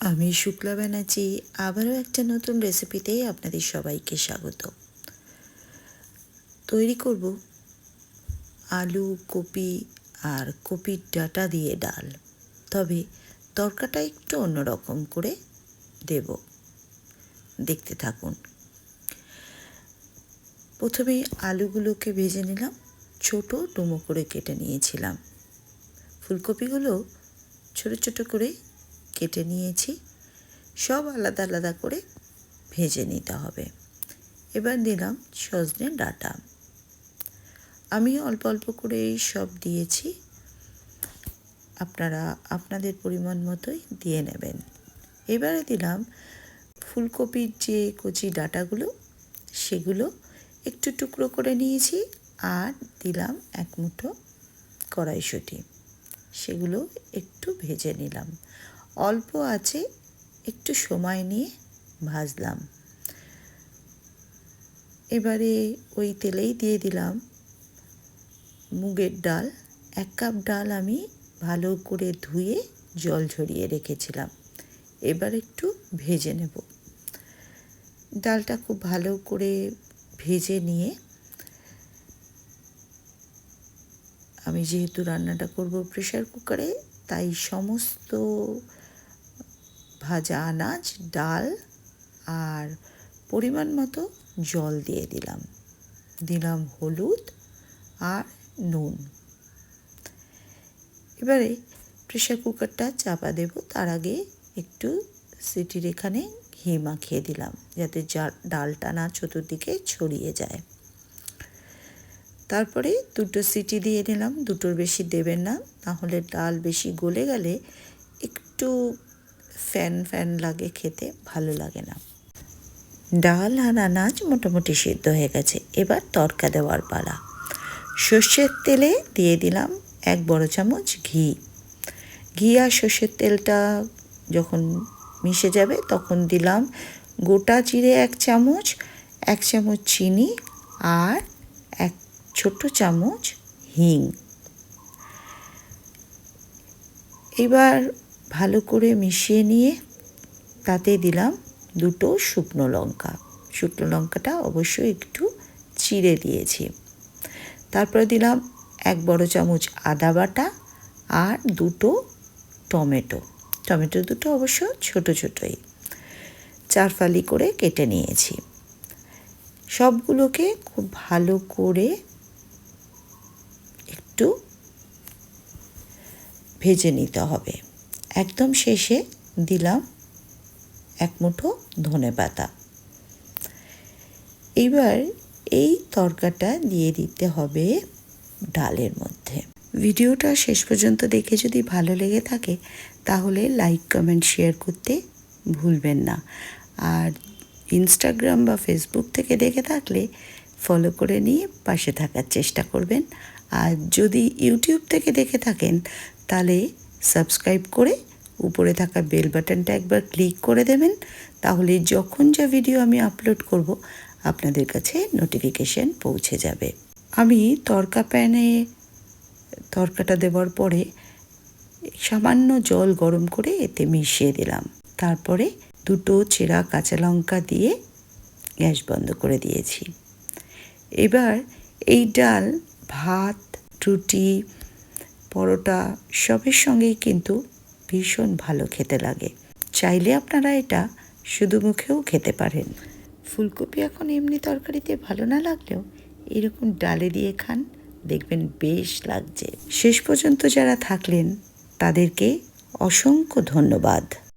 আমি শুক্লা ব্যানার্জি, আবারও একটা নতুন রেসিপিতে আপনাদের সবাইকে স্বাগত। তৈরি করব আলু, কপি আর কপির ডাটা দিয়ে ডাল। তবে তরকাটা একটু অন্যরকম করে দেব। দেখতে থাকুন। প্রথমে আলুগুলোকে ভেজে নিলাম। ছোট ডুমো করে কেটে নিয়েছিলাম। ফুলকপিগুলো ছোট ছোট করে কেটে নিয়েছি। সব আলাদা আলাদা করে ভেজে নিতে হবে। এবার দিলাম সজনে ডাটা। আমি অল্প অল্প করে এই সব দিয়েছি। আপনারা আপনাদের পরিমাণ মতোই দিয়ে নেবেন। এবারে দিলাম ফুলকপির যে কচি ডাটাগুলো, সেগুলো একটু টুকরো করে নিয়েছি আর দিলাম এক মুঠো কড়াইশুঁটি। সেগুলো একটু ভেজে নিলাম। অল্প আছে, একটু সময় নিয়ে ভাজলাম। এবারে ওই তেলেই দিয়ে দিলাম মুগের ডাল। এক কাপ ডাল আমি ভালো করে ধুয়ে জল ঝরিয়ে রেখেছিলাম। এবার একটু ভেজে নেব। ডালটা খুব ভালো করে ভেজে নিয়ে আমি যেহেতু রান্নাটা করব প্রেশার কুকারে, তাই সমস্ত ভাজা আনাজ, ডাল আর পরিমাণ মতো জল দিয়ে দিলাম। দিলাম হলুদ আর নুন। এবারে প্রেশার কুকারটা চাপা দেব, তার আগে একটু সিটির এখানে ঘি মাখিয়ে দিলাম, যাতে ডালটা না চতুর্দিকে ছড়িয়ে যায়। তারপরে দুটো সিটি দিয়ে নিলাম, দুটোর বেশি দেবেন না তাহলে ডাল বেশি গলে গেলে একটু ফ্যান ফ্যান লাগে খেতে, ভালো লাগে না। ডাল আর আনাজ মোটামুটি সিদ্ধ হয়ে গেছে, এবার তরকা দেওয়ার পালা। সর্ষের তেলে দিয়ে দিলাম এক বড় চামচ ঘি। ঘি আর সর্ষের তেলটা যখন মিশে যাবে, তখন দিলাম গোটা জিরে এক চামচ এক চামচ চিনি আর এক ছোট্ট চামচ হিং। এবার ভালো করে মিশিয়ে নিয়ে তাতে দিলাম দুটো শুকনো লঙ্কা। শুকনো লঙ্কাটা অবশ্যই একটু চিড়ে দিয়েছি। তারপরে দিলাম এক বড় চামচ আদা বাটা আর দুটো টমেটো। টমেটো দুটো অবশ্য ছোট ছোটোই। চার ফালি করে কেটে নিয়েছি। সবগুলোকে খুব ভালো করে একটু ভেজে নিতে হবে। একদম শেষে দিলাম এক মুঠো ধনে পাতা। এবার এই তরকাটা দিয়ে দিতে হবে ডালের মধ্যে। ভিডিওটা শেষ পর্যন্ত দেখে যদি ভালো লেগে থাকে, তাহলে লাইক কমেন্ট শেয়ার করতে ভুলবেন না। আর ইনস্টাগ্রাম বা ফেসবুক থেকে দেখে থাকলে ফলো করে নিয়ে পাশে থাকার চেষ্টা করবেন। আর যদি ইউটিউব থেকে দেখে থাকেন, তাহলে সাবস্ক্রাইব করে উপরে থাকা বেল বাটনটা একবার ক্লিক করে দেবেন, তাহলে যখন যা ভিডিও আমি আপলোড করব, আপনাদের কাছে নোটিফিকেশন পৌঁছে যাবে। আমি তরকা প্যানে তরকাটা দেওয়ার পরে সামান্য জল গরম করে এতে মিশিয়ে দিলাম। তারপরে দুটো চেরা কাঁচা লঙ্কা দিয়ে গ্যাস বন্ধ করে দিয়েছি। এবার এই ডাল, ভাত, রুটি, পরোটা সবের সঙ্গেই কিন্তু ভীষণ ভালো খেতে লাগে। চাইলে আপনারা এটা শুধু মুখেও খেতে পারেন। ফুলকপি এখন এমনি তরকারিতে ভালো না লাগলেও এরকম ডালে দিয়ে খান, দেখবেন বেশ লাগছে। শেষ পর্যন্ত যারা থাকলেন, তাদেরকে অসংখ্য ধন্যবাদ।